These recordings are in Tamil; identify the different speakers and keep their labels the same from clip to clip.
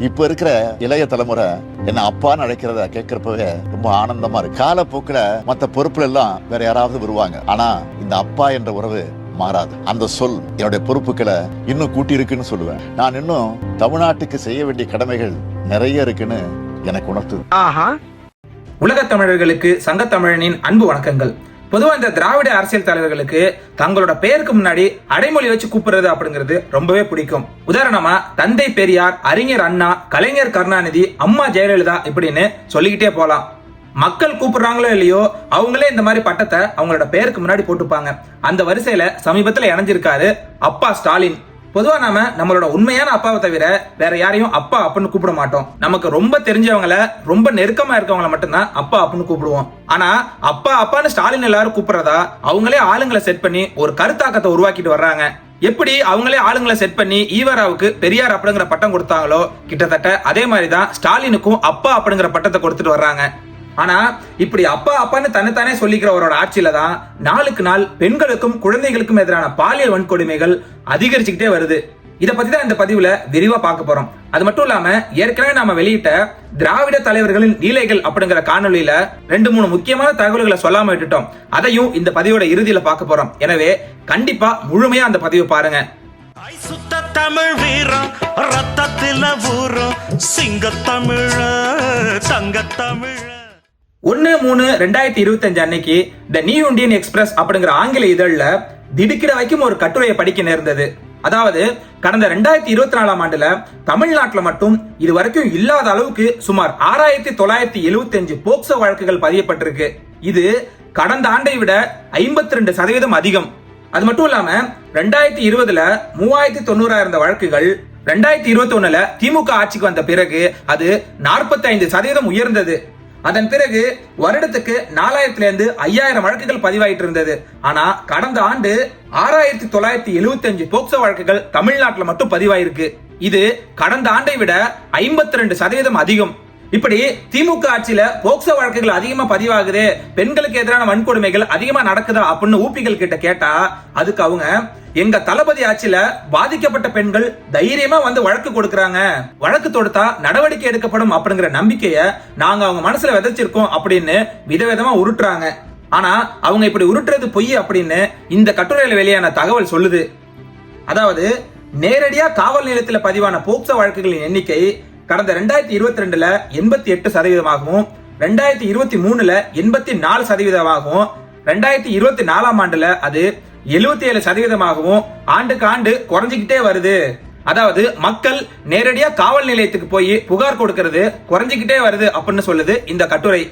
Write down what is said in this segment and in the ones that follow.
Speaker 1: இப்ப இருக்கிற இளைய தலைமுறை என்ன அப்பான்னு அழைக்கிறத கேட்கிறப்பவே ரொம்ப ஆனந்தமா இருக்கு. காலப்போக்கில் மத்த பொறுப்புல எல்லாம் வேற யாராவது வருவாங்க. ஆனா இந்த அப்பா என்ற உறவு மாறாது. அந்த சொல் என்னுடைய பொறுப்புகளை இன்னும் கூட்டி இருக்குன்னு சொல்லுவேன். நான் இன்னும் தமிழ்நாட்டுக்கு செய்ய வேண்டிய கடமைகள் நிறைய இருக்குன்னு எனக்கு உணர்த்துது.
Speaker 2: உலகத் தமிழர்களுக்கு சங்கத்தமிழனின் அன்பு வணக்கங்கள். பொதுவாக இந்த திராவிட அரசியல் தலைவர்களுக்கு தங்களோட பெயருக்கு முன்னாடி அடைமொழி வச்சு கூப்பிடுறது அப்படிங்கிறது ரொம்பவே பிடிக்கும். உதாரணமா தந்தை பெரியார் அறிஞர் அண்ணா கலைஞர் கருணாநிதி அம்மா ஜெயலலிதா இப்படின்னு சொல்லிக்கிட்டே போலாம். மக்கள் கூப்பிடுறாங்களோ இல்லையோ அவங்களே இந்த மாதிரி பட்டத்தை அவங்களோட பெயருக்கு முன்னாடி போட்டுப்பாங்க. அந்த வரிசையில சமீபத்துல இணைஞ்சிருக்காரு அப்பா ஸ்டாலின். பொதுவா நாம நம்மளோட உண்மையான அப்பாவை தவிர வேற யாரையும் அப்பா அப்படின்னு கூப்பிட மாட்டோம். நமக்கு ரொம்ப தெரிஞ்சவங்கள ரொம்ப நெருக்கமா இருக்கவங்கள மட்டும்தான் அப்பா அப்படின்னு கூப்பிடுவோம். ஆனா அப்பா அப்பான்னு ஸ்டாலின் எல்லாரும் கூப்பிடுறதா அவங்களே ஆளுங்களை செட் பண்ணி ஒரு கருத்தாக்கத்தை உருவாக்கிட்டு வர்றாங்க. எப்படி அவங்களே ஆளுங்களை செட் பண்ணி ஈவராவுக்கு பெரியார் அப்படிங்கிற பட்டம் கொடுத்தாங்களோ கிட்டத்தட்ட அதே மாதிரி தான் ஸ்டாலினுக்கும் அப்பா அப்படிங்கிற பட்டத்தை கொடுத்துட்டு வர்றாங்க. ஆனா இப்படி அப்பா அப்பான்னு தன்னைத்தானே சொல்லிக்கிறவரோட ஆட்சியில தான் நாளுக்கு நாள் பெண்களுக்கும் குழந்தைகளுக்கும் எதிரான பாலியல் வன்கொடுமைகள் அதிகரிச்சுக்கிட்டே வருது. இதை பத்தி தான் இந்த பதிவுல விரிவா பார்க்க போறோம். அது மட்டும் இல்லாம ஏற்கனவே நாம வெளியிட்ட திராவிட தலைவர்களின் லீலைகள் அப்படிங்கிற காணொலியில ரெண்டு மூணு முக்கியமான தகவல்களை சொல்லாம விட்டுட்டோம். அதையும் இந்த பதிவோட இறுதியில பார்க்க போறோம். எனவே கண்டிப்பா முழுமையா அந்த பதிவை பாருங்க.
Speaker 3: சுத்த தமிழ் வீரம் ரத்தத்தில தமிழ தங்க தமிழ
Speaker 2: ஒன்று மூணு ரெண்டாயிரத்தி இருபத்தஞ்சு அன்னைக்கு த நியூ இந்தியன் எக்ஸ்பிரஸ் அப்படிங்கிற ஆங்கில இதழில் திடுக்கிட வைக்கும் ஒரு கட்டுரையை படிக்க நேர்ந்தது. அதாவது கடந்த ரெண்டாயிரத்தி இருபத்தி நாலாம் ஆண்டுல தமிழ்நாட்டில் மட்டும் இது வரைக்கும் இல்லாத அளவுக்கு சுமார் ஆறாயிரத்தி தொள்ளாயிரத்தி எழுபத்தி அஞ்சு போக்சோ வழக்குகள் பதியப்பட்டிருக்கு. இது கடந்த ஆண்டை விட ஐம்பத்தி ரெண்டு சதவீதம் அதிகம். அது மட்டும் இல்லாம ரெண்டாயிரத்தி இருபதுல மூவாயிரத்தி தொண்ணூறாயிரம் இருந்த வழக்குகள் ரெண்டாயிரத்தி இருபத்தி ஒண்ணுல திமுக ஆட்சிக்கு வந்த பிறகு அது நாற்பத்தி ஐந்து சதவீதம் உயர்ந்தது. அதன் பிறகு வருடத்துக்கு நாலாயிரத்துல இருந்து ஐயாயிரம் வழக்குகள் பதிவாயிட்டு இருந்தது ஆனா கடந்த ஆண்டு ஆறாயிரத்தி தொள்ளாயிரத்தி எழுபத்தி அஞ்சு போக்சோ வழக்குகள் தமிழ்நாட்டில் மட்டும் பதிவாயிருக்கு. இது கடந்த ஆண்டை விட ஐம்பத்தி ரெண்டு சதவீதம் அதிகம். இப்படி திமுக ஆட்சியில போக்சோ வழக்குகள் அதிகமா பதிவாகுது பெண்களுக்கு எதிரான வன்கொடுமைகள் அதிகமா நடக்குதா அப்படின்னு ஊப்பிகள் கிட்ட கேட்டா அதுக்கு அவங்க எங்க தளபதி ஆட்சியில பாதிக்கப்பட்ட பெண்கள் தைரியமா வந்து வழக்கு கொடுக்கறாங்க. வழக்கு தொடுத்தா நடவடிக்கை எடுக்கப்படும் அப்படிங்கிற நம்பிக்கைய நாங்க அவங்க மனசுல விதைச்சிருக்கோம் அப்படின்னு விதவிதமா உருட்டுறாங்க. ஆனா அவங்க இப்படி உருட்டுறது பொய் அப்படின்னு இந்த கட்டுரையில வெளியான தகவல் சொல்லுது. அதாவது நேரடியா காவல் நிலையத்தில் பதிவான போக்சோ வழக்குகளின் எண்ணிக்கை கடந்த ரெண்டாயிரத்தி இருபத்தி ரெண்டுல எண்பத்தி எட்டு சதவீதமாகவும் ரெண்டாயிரத்தி இருபத்தி மூணுல எண்பத்தி நாலு சதவீதமாகவும் ரெண்டாயிரத்தி இருபத்தி நாலாம் ஆண்டுல அது எழுபத்தி ஏழு சதவீதமாகவும் ஆண்டுக்கு ஆண்டு குறைஞ்சிக்கிட்டே வருது. அதாவது மக்கள் நேரடியா காவல் நிலையத்துக்கு போய் புகார் கொடுக்கிறது குறைஞ்சிக்கிட்டே வருது அப்படின்னு சொல்லுது இந்த கட்டுரை.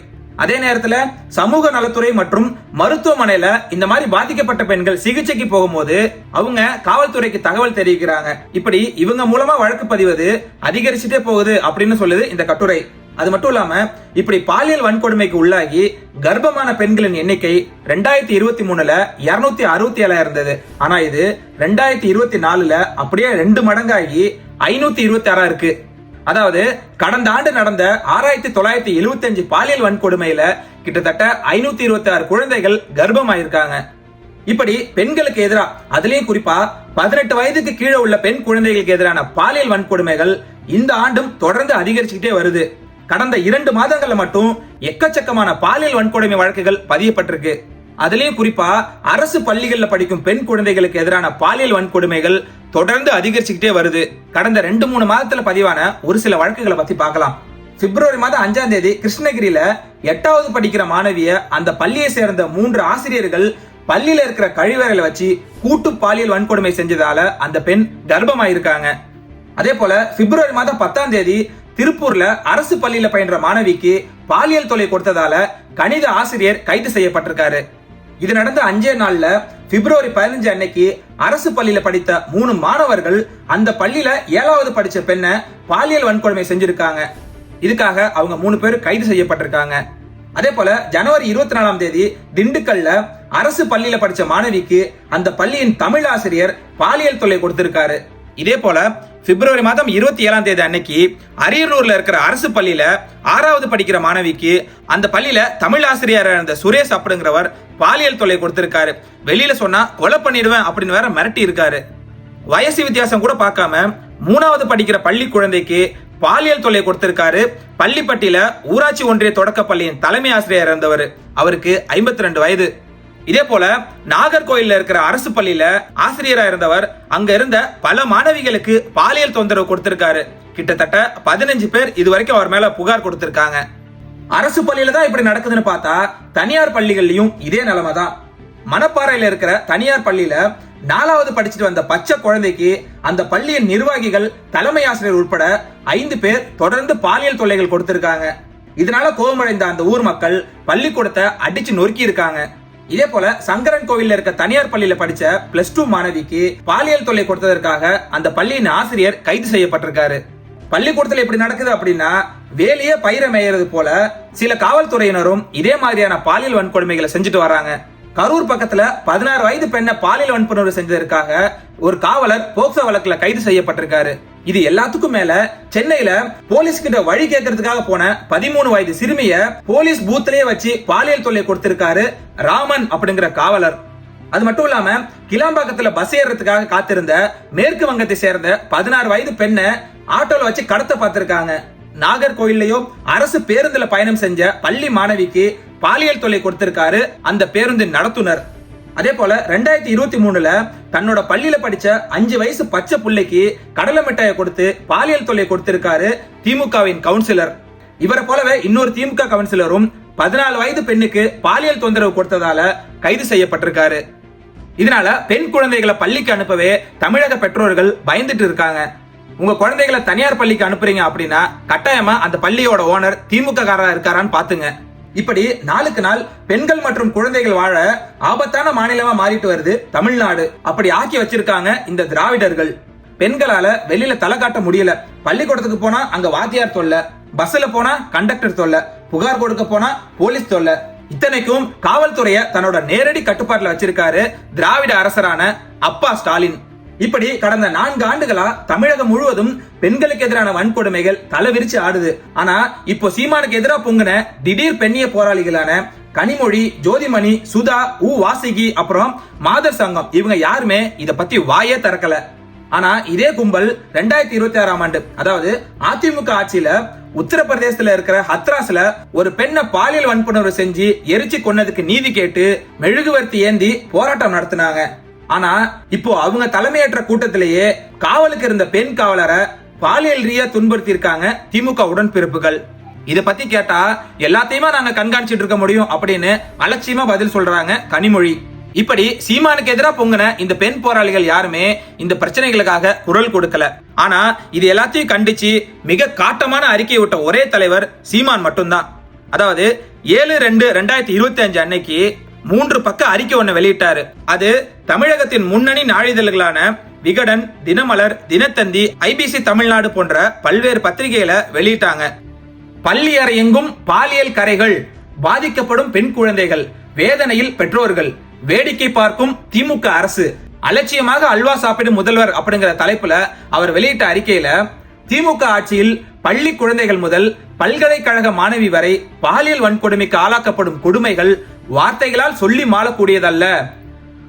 Speaker 2: அதே நேரத்துல சமூக நலத்துறை மற்றும் மருத்துவமனையில இந்த மாதிரி பாதிக்கப்பட்ட பெண்கள் சிகிச்சைக்கு போகும்போது அவங்க காவல்துறைக்கு தகவல் தெரிவிக்கிறாங்க. இப்படி இவங்க மூலமா வழக்கு பதிவது அதிகரிச்சுட்டே போகுது அப்படின்னு சொல்லுது இந்த கட்டுரை. அது மட்டும் இல்லாம இப்படி பாலியல் வன்கொடுமைக்கு உள்ளாகி கர்ப்பமான பெண்களின் எண்ணிக்கை ரெண்டாயிரத்தி இருபத்தி மூணுல இருநூத்தி அறுபத்தி ஏழா இருந்தது. ஆனா இது ரெண்டாயிரத்தி இருபத்தி நாலுல அப்படியே ரெண்டு மடங்காகி ஐநூத்தி இருபத்தி ஆறா இருக்கு. அதாவது கடந்த ஆண்டு நடந்த ஆறாயிரத்தி தொள்ளாயிரத்தி எழுபத்தி அஞ்சு பாலியல் வன்கொடுமையில கிட்டத்தட்ட ஐநூத்தி இருபத்தி ஆறு குழந்தைகள் கர்ப்பமாயிருக்காங்க. இப்படி பெண்களுக்கு எதிராக அதுலயும் குறிப்பா பதினெட்டு வயதுக்கு கீழே உள்ள பெண் குழந்தைகளுக்கு எதிரான பாலியல் வன்கொடுமைகள் இந்த ஆண்டும் தொடர்ந்து அதிகரிச்சுக்கிட்டே வருது. கடந்த இரண்டு மாதங்கள்ல மட்டும் எக்கச்சக்கமான பாலியல் வன்கொடுமை வழக்குகள் பதியப்பட்டிருக்கு. அதுலயும் குறிப்பா அரசு பள்ளிகளில் படிக்கும் பெண் குழந்தைகளுக்கு எதிரான பாலியல் வன்கொடுமைகள் தொடர்ந்து அதிகரிச்சுக்கிட்டே வருது. கடந்த ரெண்டு மூணு மாதத்துல பதிவான ஒரு சில வழக்குகளை பத்தி பார்க்கலாம். பிப்ரவரி மாதம் அஞ்சாம் தேதி கிருஷ்ணகிரியில எட்டாவது படிக்கிற மாணவிய அந்த பள்ளியை சேர்ந்த மூன்று ஆசிரியர்கள் பள்ளியில இருக்கிற கழிவறையில வச்சு கூட்டு பாலியல் வன்கொடுமை செஞ்சதால அந்த பெண் கர்ப்பமாயிருக்காங்க. அதே போல பிப்ரவரி மாதம் பத்தாம் தேதி திருப்பூர்ல அரசு பள்ளியில பயின்ற மாணவிக்கு பாலியல் தொலை கொடுத்ததால கணித ஆசிரியர் கைது செய்யப்பட்டிருக்காரு. இது நடந்த அஞ்சே நாள்ல பிப்ரவரி பதினஞ்சு அன்னைக்கு அரசு பள்ளியில படித்த மூணு மாணவர்கள் அந்த பள்ளியில ஏழாவது படிச்ச பெண்ணை பாலியல் வன்கொடுமை செஞ்சிருக்காங்க. இதுக்காக அவங்க மூணு பேர் கைது செய்யப்பட்டிருக்காங்க. அதே போல ஜனவரி இருபத்தி நாலாம் தேதி திண்டுக்கல்ல அரசு பள்ளியில படிச்ச மாணவிக்கு அந்த பள்ளியின் தமிழ் ஆசிரியர் பாலியல் தொல்லை கொடுத்திருக்காரு. இதே போல பிப்ரவரி மாதம் இருபத்தி ஏழாம் தேதி அன்னைக்கு அரியலூர்ல இருக்கிற அரசு பள்ளியில ஆறாவது படிக்கிற மாணவிக்கு அந்த பள்ளியில தமிழ் ஆசிரியர் இருந்த சுரேஷ் அப்படிங்கிறவர் பாலியல் தொல்லை கொடுத்திருக்காரு. வெளியில சொன்னா கொலை பண்ணிடுவேன் அப்படின்னு வேற மிரட்டி இருக்காரு. வயசு வித்தியாசம் கூட பார்க்காம மூணாவது படிக்கிற பள்ளி குழந்தைக்கு பாலியல் தொல்லை கொடுத்திருக்காரு. பள்ளிப்பட்டியில ஊராட்சி ஒன்றிய தொடக்கப் பள்ளியின் தலைமை ஆசிரியர் இருந்தவர் அவருக்கு 52 ரெண்டு வயது. இதே போல நாகர்கோயில்ல இருக்கிற அரசு பள்ளியில ஆசிரியரா இருந்தவர் அங்க இருந்த பல மாணவிகளுக்கு பாலியல் தொந்தரவு கொடுத்திருக்காரு. கிட்டத்தட்ட பதினஞ்சு பேர் இது வரைக்கும் அவர் மேல புகார் கொடுத்திருக்காங்க. அரசு பள்ளியில தான் இப்படி நடக்குதுன்னு பார்த்தா தனியார் பள்ளிகள்லயும் இதே நிலைமை தான். மணப்பாறையில இருக்கிற தனியார் பள்ளியில நாலாவது படிச்சுட்டு வந்த பச்சை குழந்தைக்கு அந்த பள்ளியின் நிர்வாகிகள் தலைமை ஆசிரியர் உட்பட ஐந்து பேர் தொடர்ந்து பாலியல் தொல்லைகள் கொடுத்திருக்காங்க. இதனால கோபமடைந்த அந்த ஊர் மக்கள் பள்ளிக்கூடத்தை அடிச்சு நொறுக்கி இருக்காங்க இதே போல சங்கரன் கோவில்ல இருக்க தனியார் பள்ளியில படிச்ச பிளஸ் டூ மாணவிக்கு பாலியல் தொல்லை கொடுத்ததற்காக அந்த பள்ளியின் ஆசிரியர் கைது செய்யப்பட்டிருக்காரு. பள்ளிக்கூடத்துல இப்படி நடக்குது அப்படின்னா வேலையே பயிரை மேயறது போல சில காவல்துறையினரும் இதே மாதிரியான பாலியல் வன்கொடுமைகளை செஞ்சுட்டு வராங்க. கரூர் பக்கத்துல பதினாறு வயது பெண்ணை பாலியல் வன்புணர்வு செஞ்சதற்காக ஒரு காவலர் போக்சோ வழக்குல கைது செய்யப்பட்டிருக்காரு. இது எல்லாத்துக்கும் மேல சென்னையில போலீஸ் கிட்ட வழி கேட்கறதுக்காக போன பதிமூணு வயது சிறுமிய போலீஸ் பூத்திலேயே வச்சு பாலியல் தொல்லை கொடுத்திருக்காரு ராமன் அப்படிங்கிற காவலர். அது மட்டும் இல்லாம கிளாம்பாக்கத்துல பஸ் ஏறதுக்காக காத்திருந்த மேற்கு வங்கத்தை சேர்ந்த பதினாறு வயது பெண்ணை ஆட்டோல வச்சு கடத்த பார்த்திருக்காங்க. நாகர்கோயிலையோ அரசு பேருந்துல பயணம் செஞ்ச பள்ளி மாணவிக்கு பாலியல் தொல்லை கொடுத்திருக்காரு அந்த பேருந்தின் நடத்துனர். அதே போல ரெண்டாயிரத்தி இருபத்தி மூணுல தன்னோட பள்ளியில படிச்ச அஞ்சு வயசு பச்சை பிள்ளைக்கு கடலை மிட்டாயை கொடுத்து பாலியல் தொல்லை கொடுத்திருக்காரு திமுகவின் கவுன்சிலர். இவரை போலவே இன்னொரு திமுக கவுன்சிலரும் பதினாலு வயது பெண்ணுக்கு பாலியல் தொந்தரவு கொடுத்ததால கைது செய்யப்பட்டிருக்காரு. இதனால பெண் குழந்தைகளை பள்ளிக்கு அனுப்பவே தமிழக பெற்றோர்கள் பயந்துட்டு இருக்காங்க. உங்க குழந்தைகளை தனியார் பள்ளிக்கு அனுப்புறீங்க அப்படின்னா கட்டாயமா அந்த பள்ளியோட ஓனர் திமுக காரரா இருக்காரான்னு பாத்துங்க. இப்படி நாளுக்கு நாள் பெண்கள் மற்றும் குழந்தைகள் வாழ ஆபத்தான மாநிலமா மாறிட்டு வருது தமிழ்நாடு. அப்படி ஆக்கி வச்சிருக்காங்க இந்த திராவிடர்கள். பெண்களால வெளியில தலை காட்ட முடியல. பள்ளிக்கூடத்துக்கு போனா அங்க வாத்தியார் தொல்லை பஸ்ல போனா கண்டக்டர் தொல்லை புகார் கொடுக்க போனா போலீஸ் தொல்லை. இத்தனைக்கும் காவல்துறைய தன்னோட நேரடி கட்டுப்பாட்டுல வச்சிருக்காரு திராவிட அரசரான அப்பா ஸ்டாலின். இப்படி கடந்த நான்கு ஆண்டுகளா தமிழகம் முழுவதும் பெண்களுக்கு எதிரான வன்கொடுமைகள் தலைவிரிச்சு ஆடுது. ஆனா இப்போ சீமானுக்கு எதிராக பொங்கின திடீர் பெண்ணிய போராளிகளான கனிமொழி ஜோதிமணி சுதா உ வாசிகி அப்புறம் மாதர் சங்கம் இவங்க யாருமே இத பத்தி வாயே திறக்கல. ஆனா இதே கும்பல் ரெண்டாயிரத்தி இருபத்தி ஆறாம் ஆண்டு அதாவது அதிமுக ஆட்சியில உத்தரப்பிரதேசத்துல இருக்கிற ஹத்ராஸ்ல ஒரு பெண்ணை பாலியல் வன்புணர்வு செஞ்சு எரிச்சு கொன்னதுக்கு நீதி கேட்டு மெழுகுவர்த்தி ஏந்தி போராட்டம் நடத்தினாங்க. ஆனா இப்போ அவங்க தலைமையேற்ற கூட்டத்திலேயே காவலுக்கு இருந்த பெண் காவலரை பாலியல் ரீதியா துன்புறுத்தி இருக்காங்க திமுக உடன்பிறப்புகள். இத பத்தி கேட்டா எல்லாத்தையுமே நாங்க கண்காணிச்சிட்டு இருக்க முடியும் அப்படின்னு அலட்சியமா பதில் சொல்றாங்க கனிமொழி. இப்படி சீமானுக்கு எதிராக பொங்கின இந்த பெண் போராளிகள் யாருமே இந்த பிரச்சனைகளுக்காக குரல் கொடுக்கல. ஆனா இது எல்லாத்தையும் கண்டிச்சு மிக காட்டமான அறிக்கையை விட்ட ஒரே தலைவர் சீமான் மட்டும்தான். அதாவது ஏழு ரெண்டு ரெண்டாயிரத்தி இருபத்தி அஞ்சு அன்னைக்கு மூன்று பக்க அறிக்கை ஒண்ணு வெளியிட்டாரு. அது தமிழகத்தின் முன்னணி நாளிதழ்களான விகடன் தினமலர் தினத்தந்தி ஐபிசி தமிழ்நாடு போன்ற பல்வேறு பத்திரிகைகள வெளியிட்டாங்க. பள்ளி அறை எங்கும் பாலியல் கரைகள் பாதிக்கப்படும் பெண் குழந்தைகள் வேதனையில் பெற்றோர்கள் வேடிக்கை பார்க்கும் திமுக அரசு அலட்சியமாக அல்வா சாப்பிடும் முதல்வர் அப்படிங்கிற தலைப்புல அவர் வெளியிட்ட அறிக்கையில திமுக ஆட்சியில் பள்ளி குழந்தைகள் முதல் பல்கலைக்கழக மாணவி வரை பாலியல் வன்கொடுமைக்கு ஆளாக்கப்படும் கொடுமைகள் வார்த்தைகளால் சொல்லி மாளக்கூடியதல்ல.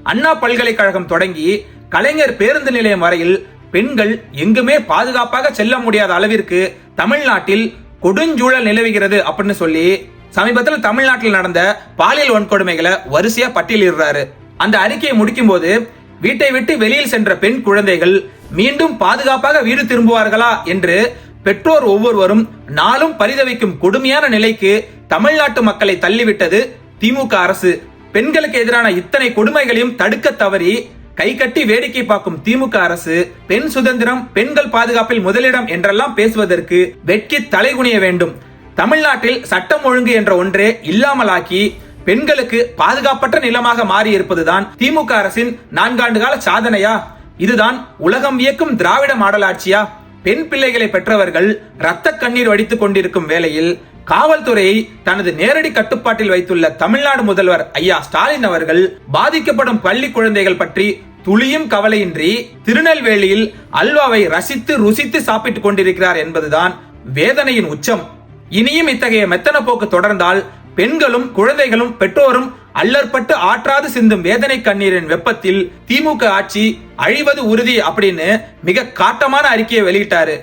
Speaker 2: அண்ணா பல்கலைக்கழகம் தொடங்கி கலைஞர் பேருந்து நிலையம் வரையில் பெண்கள் எங்குமே பாதுகாப்பாக செல்ல முடியாத அளவிற்கு தமிழ்நாட்டில் கொடுஞ்சூழல் நிலவுகிறது அப்படின்னு சொல்லி சமீபத்தில் தமிழ்நாட்டில் நடந்த பாலியல் வன்கொடுமைகளை வரிசையா பட்டியலிடுறாரு. அந்த அறிக்கையை முடிக்கும் போது வீட்டை விட்டு வெளியில் சென்ற பெண் குழந்தைகள் மீண்டும் பாதுகாப்பாக வீடு திரும்புவார்களா என்று பெற்றோர் ஒவ்வொருவரும் நாளும் பரிதவிக்கும் கொடுமையான நிலைக்கு தமிழ்நாட்டு மக்களை தள்ளிவிட்டது திமுக அரசு பெண்களுக்கு எதிரான இத்தனை கொடுமைகளையும் தடுக்க தவறி கை கட்டி வேடிக்கை பார்க்கும் திமுக அரசு பெண் சுதந்திரம் பெண்கள் பாதுகாப்பில் முதலிடம் என்றெல்லாம் பேசுவதற்கு வெட்கி தலைகுனிய வேண்டும். தமிழ்நாட்டில் சட்டம் ஒழுங்கு என்ற ஒன்றே இல்லாமலாக்கி பெண்களுக்கு பாதுகாப்பற்ற நிலமாக மாறி இருப்பதுதான் திமுக அரசின் நான்காண்டு கால சாதனையா? இதுதான் உலகம் வியக்கும் திராவிட மாடல் ஆட்சியா பெண் பிள்ளைகளை பெற்றவர்கள் ரத்த கண்ணீர் வடித்துக் கொண்டிருக்கும் வேளையில் காவல்துறையை தனது நேரடி கட்டுப்பாட்டில் வைத்துள்ள தமிழ்நாடு முதல்வர் ஐயா ஸ்டாலின் அவர்கள் பாதிக்கப்படும் பள்ளி குழந்தைகள் பற்றி துளியும் கவலையின்றி திருநெல்வேலியில் அல்வாவை ரசித்து ருசித்து சாப்பிட்டுக் கொண்டிருக்கிறார் என்பதுதான் வேதனையின் உச்சம். இனியும் இத்தகைய மெத்தன போக்கு தொடர்ந்தால் பெண்களும் குழந்தைகளும் பெற்றோரும் அல்லற்பட்டு ஆற்றாது சிந்தும் வேதனை கண்ணீரின் வெப்பத்தில் திமுக ஆட்சி அழிவது உறுதி அப்படின்னு மிக காட்டமான அறிக்கையை வெளியிட்டாரு.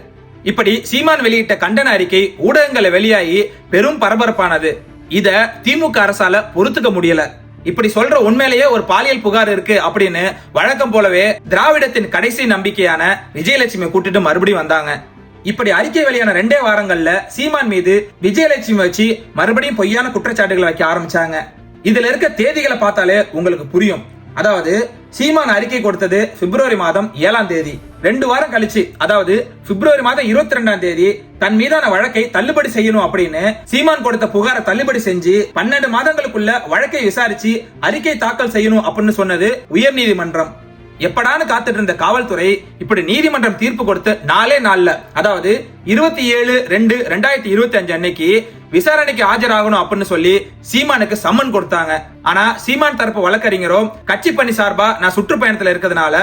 Speaker 2: இப்படி சீமான் வெளியிட்ட கண்டன அறிக்கை ஊடகங்களை வெளியாகி பெரும் பரபரப்பானது. இத திமுக அரசால பொறுத்துக்க முடியல. இப்படி சொல்ற உண்மையிலேயே ஒரு பாலியல் புகார் இருக்கு அப்படின்னு வழக்கம் போலவே திராவிடத்தின் கடைசி நம்பிக்கையான விஜயலட்சுமி கூட்டிட்டு மறுபடியும் வந்தாங்க. இப்படி அறிக்கை வெளியான ரெண்டே வாரங்கள்ல சீமான் மீது விஜயலட்சுமி வச்சு மறுபடியும் பொய்யான குற்றச்சாட்டுகளை வைக்க ஆரம்பிச்சாங்க. இதுல இருக்க தேதிகளை பார்த்தாலே உங்களுக்கு புரியும். அதாவது சீமான் அறிக்கை கொடுத்தது பிப்ரவரி மாதம் ஏழாம் தேதி. ரெண்டு வாரம் கழிச்சு அதாவது பிப்ரவரி மாதம் இருபத்தி ரெண்டாம் தேதி தன் மீதான வழக்கை தள்ளுபடி செய்யணும் அப்படின்னு சீமான் கொடுத்த புகாரை தள்ளுபடி செஞ்சு பன்னெண்டு மாதங்களுக்குள்ள வழக்கை விசாரிச்சு அறிக்கை தாக்கல் செய்யணும் அப்படின்னு சொன்னது உயர்நீதிமன்றம். எப்படான்னு காத்துட்டு இருந்த காவல்துறை இப்படி நீதிமன்றம் தீர்ப்பு கொடுத்து நாலே நாள்ல அதாவது இருபத்தி ஏழு ரெண்டு ரெண்டாயிரத்தி இருபத்தி அஞ்சு அன்னைக்கு விசாரணைக்கு ஆஜராகணும் அப்படின்னு சொல்லி சீமானுக்கு சம்மன் கொடுத்தாங்க. ஆனா சீமான் தரப்பு வழக்கறிஞரும் கட்சி பணி சார்பா நான் சுற்றுப்பயணத்துல இருக்கிறதுனால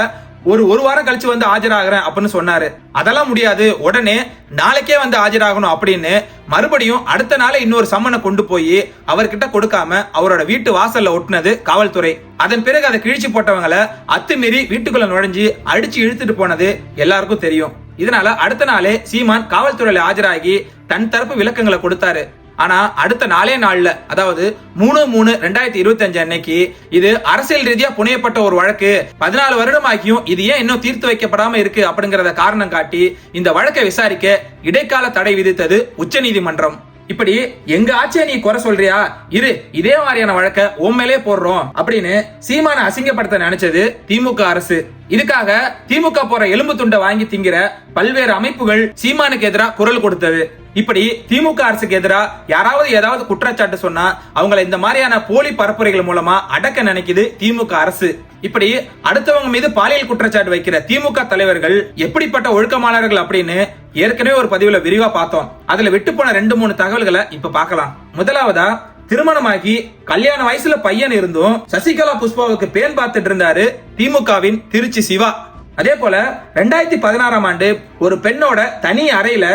Speaker 2: ஒரு ஒரு வாரம் கழிச்சு வந்து ஆஜராகிறேன் அப்படின்னு சொன்னாரு. அதெல்லாம் முடியாது. உடனே நாளைக்கே வந்து ஆஜராகணும் அப்படின்னு மறுபடியும் அடுத்த நாளே இன்னொரு சம்மனை கொண்டு போய் அவர்கிட்ட கொடுக்காம அவரோட வீட்டு வாசல்ல ஒட்டினது காவல்துறை. அதன் பிறகு அதை கிழிச்சு போட்டவங்களை அத்துமீறி வீட்டுக்குள்ள நுழைஞ்சு அடிச்சு இழுத்துட்டு போனது எல்லாருக்கும் தெரியும். இதனால அடுத்த நாளே சீமான் காவல்துறையில ஆஜராகி தன் தரப்பு விளக்கங்களை கொடுத்தாரு. ஆனா அடுத்த நாளே நாள்ல அதாவது மூணு மூணு ரெண்டாயிரத்தி இருபத்தி அஞ்சு அன்னைக்கு இது அரசியல் ரீதியா புனையப்பட்ட ஒரு வழக்கு. பதினாலு வருடமாக்கியும் இது ஏன் இன்னும் தீர்த்து வைக்கப்படாம இருக்கு அப்படிங்கறத காரணம் காட்டி இந்த வழக்கை விசாரிக்க இடைக்கால தடை விதித்தது உச்சநீதிமன்றம். இப்படி எங்க ஆட்சியை நீ குறை சொல்றியா? இரு இதே மாதிரியான வழக்க உண்மையிலே போடுறோம் அப்படின்னு சீமான அசிங்கப்படுத்த நினைச்சது திமுக அரசு. இதுக்காக திமுக போற எலும்பு துண்டை வாங்கி திங்கிற பல்வேறு அமைப்புகள் சீமானுக்கு எதிராக குரல் கொடுத்தது. இப்படி திமுக அரசுக்கு எதிராக யாராவது ஏதாவது குற்றச்சாட்டு சொன்னா அவங்களை இந்த மாதிரியான போலி பரப்புரைகள் மூலமா அடக்க நினைக்குது திமுக அரசு. இப்படி அடுத்தவங்க மீது பாலியல் குற்றச்சாட்டு வைக்கிற திமுக தலைவர்கள் எப்படிப்பட்ட ஒழுக்கமானவர்கள் அப்படின்னு ஏற்கனவே ஒரு பதிவுல விரிவா பார்த்தோம். அதுல விட்டு போன ரெண்டு மூணு தகவல்களை இப்ப பார்க்கலாம். முதலாவதா திருமணமாகி கல்யாண வயசுல பையன் இருந்தும் சசிகலா புஷ்பாவுக்கு பேன் பார்த்துட்டு இருந்தாரு திமுகவின் திருச்சி சிவா. அதே போல ரெண்டாயிரத்தி பதினாறாம் ஆண்டு ஒரு பெண்ணோட தனி அறையில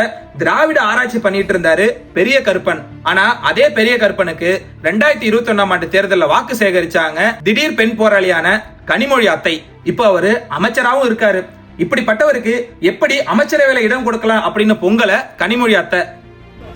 Speaker 2: திராவிட ஆராய்ச்சி பண்ணிட்டு இருந்தாரு பெரிய கருப்பன். ஆனா அதே பெரிய கருப்பனுக்கு ரெண்டாயிரத்தி இருபத்தி ஒன்னாம் ஆண்டு தேர்தலில் வாக்கு சேகரிச்சாங்க திடீர் பெண் போராளியான கனிமொழி அத்தை. இப்போ அவரு அமைச்சராகவும் இருக்காரு. இப்படிப்பட்டவருக்கு எப்படி அமைச்சரவையில இடம் கொடுக்கலாம் அப்படின்னு பொங்கல கனிமொழி அத்தை.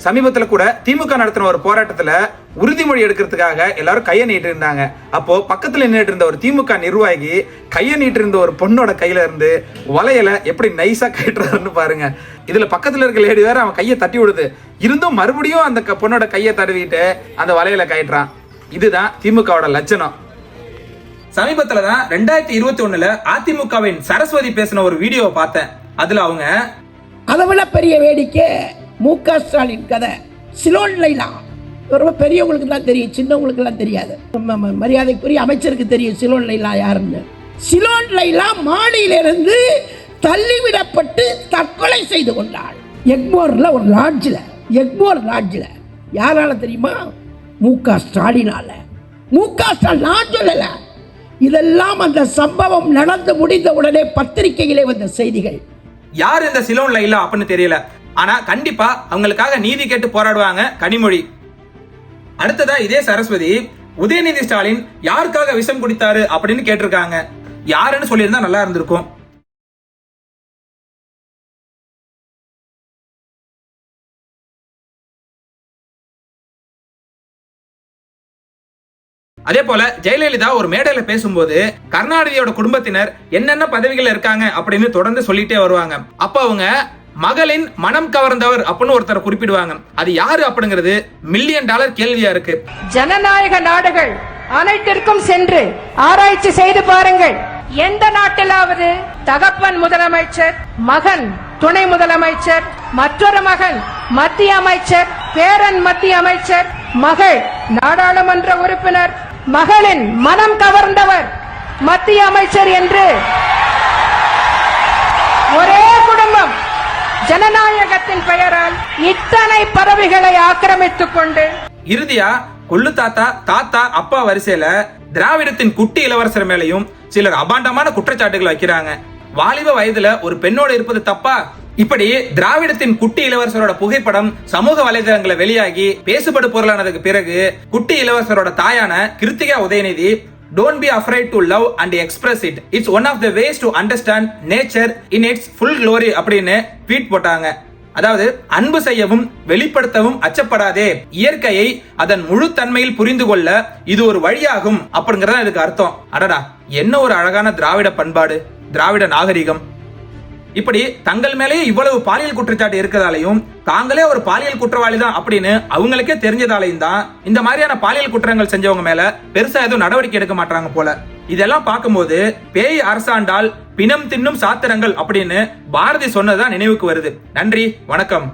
Speaker 2: சமீபத்துல கூட திமுக நடத்தின ஒரு போராட்டத்துல உறுதிமொழி எடுக்கிறதுக்காக எல்லாரும் கையை நீட்டு இருந்தாங்க அப்போ பக்கத்துல நின்றுட்டு இருந்த ஒரு திமுக நிர்வாகி கையை நீட்டு இருந்த ஒரு பொண்ணோட கையில இருந்து வலையில எப்படி நைஸா கட்டுறாருன்னு பாருங்க. இதுல பக்கத்துல இருக்க லேடி வேற அவன் கையை தட்டி விடுது. இருந்தும் மறுபடியும் அந்த க- பொண்ணோட கையை தடவிட்டு அந்த வலையில கட்டுறான் இதுதான் திமுகவோட லட்சணம். சமீபத்துல தான் ரெண்டாயிரத்தி இருபத்தி ஒண்ணுல அதிமுகவின் சரஸ்வதி பேசின ஒரு வீடியோவை பார்த்தேன். அதுல அவங்க
Speaker 4: அளவுல பெரிய வேடிக்கை. மு க ஸ்டாலின் கதை. சிலோன் லைலா. ரொம்ப பெரியவங்களுக்கு தான் தெரியும் சின்னவங்களுக்கெல்லாம் தெரியாது. மரியாதைக்குரிய அமைச்சருக்கு தெரியும் சிலோன் லைலா யாருன்னு. சிலோன் லைலா மாடியிலிருந்து தள்ளிவிடப்பட்டு தற்கொலை செய்து கொண்டாள். எக்மோர்ல ஒரு லாட்ஜில் எக்மோர் லாட்ஜில். யாரால தெரியுமா? மு க ஸ்டாலினால. மு க ஸ்டாலின் நான் சொல்லல. இதெல்லாம் அந்த சம்பவம் நடந்து முடிந்த உடனே பத்திரிகையிலே வந்த செய்திகள்.
Speaker 2: யார் இந்த சிலோன் லைலா அப்படின்னு தெரியல. ஆனா கண்டிப்பா அவங்களுக்காக நீதி கேட்டு போராடுவாங்க கனிமொழி. அடுத்ததா இதே சரஸ்வதி உதயநிதி ஸ்டாலின் யாருக்காக விஷம் குடித்தாரு அப்படின்னு கேட்டிருக்காங்க. யாருன்னு சொல்லியிருந்தா நல்லா இருந்திருக்கும். அதே போல ஜெயலலிதா ஒரு மேடையில பேசும்போது கருணாநிதியோட குடும்பத்தினர் என்னென்ன பதவிகள் இருக்காங்க அப்படின்னு தொடர்ந்து சொல்லிட்டே வருவாங்க. அப்ப அவங்க மகளின் மனம் கவர்ந்தவர் அப்படின்னு ஒருத்தர் குறிப்பிடுவாங்க. அது யாரு அப்படிங்கிறது மில்லியன் டாலர் கேள்வியா இருக்கு.
Speaker 5: ஜனநாயக நாடுகள் அனைத்திற்கும் சென்று ஆராய்ச்சி செய்து பாருங்கள். எந்த நாட்டிலாவது தகப்பன் முதலமைச்சர் மகன் துணை முதலமைச்சர் மற்றொரு மகன் மத்திய அமைச்சர் பேரன் மத்திய அமைச்சர் மகள் நாடாளுமன்ற உறுப்பினர் மகளின் மனம் கவர்ந்தவர் மத்திய அமைச்சர் என்று ஒரே ஜனநாயகத்தின் பெயரால் இத்தனை பதவிகளை ஆக்கிரமித்துக் கொண்டு
Speaker 2: இறுதியா கொள்ளு தாத்தா தாத்தா அப்பா வரிசையில திராவிடத்தின் குட்டி இளவரசர் மேலையும் சிலர் அபாண்டமான குற்றச்சாட்டுகள் வைக்கிறாங்க. வாலிப வயதுல ஒரு பெண்ணோட இருப்பது தப்பா? இப்படி திராவிடத்தின் குட்டி இளவரசரோட புகைப்படம் சமூக வலைதளங்களை வெளியாகி பேசுபடு பொருளானதுக்கு பிறகு குட்டி இளவரசரோட தாயான Kiruthiga Udhayanidhi don't be afraid to love and express it it's one of the ways to understand nature in its full glory அப்படின்னு ட்வீட் போட்டாங்க. அதாவது அன்பு செய்யவும் வெளிப்படுத்தவும் அச்சப்படாதே. இயற்கையை அதன் முழு தன்மையில் புரிந்து கொள்ள இது ஒரு வழியாகும் அப்படிங்கறத இதுக்கு அர்த்தம். அடடா என்ன ஒரு அழகான திராவிட பண்பாடு திராவிட நாகரிகம். இப்படி தங்கள் மேலேயே இவ்வளவு பாலியல் குற்றச்சாட்டு இருக்கிறதாலையும் தாங்களே ஒரு பாலியல் குற்றவாளி தான் அப்படின்னு அவங்களுக்கே தெரிஞ்சதாலையும் தான் இந்த மாதிரியான பாலியல் குற்றங்கள் செஞ்சவங்க மேல பெருசா எதுவும் நடவடிக்கை எடுக்க மாட்டாங்க போல. இதெல்லாம் பார்க்கும்போது பேய் அரசாண்டால் பிணம் தின்னும் சாத்திரங்கள் அப்படின்னு பாரதி சொன்னதான் நினைவுக்கு வருது. நன்றி வணக்கம்.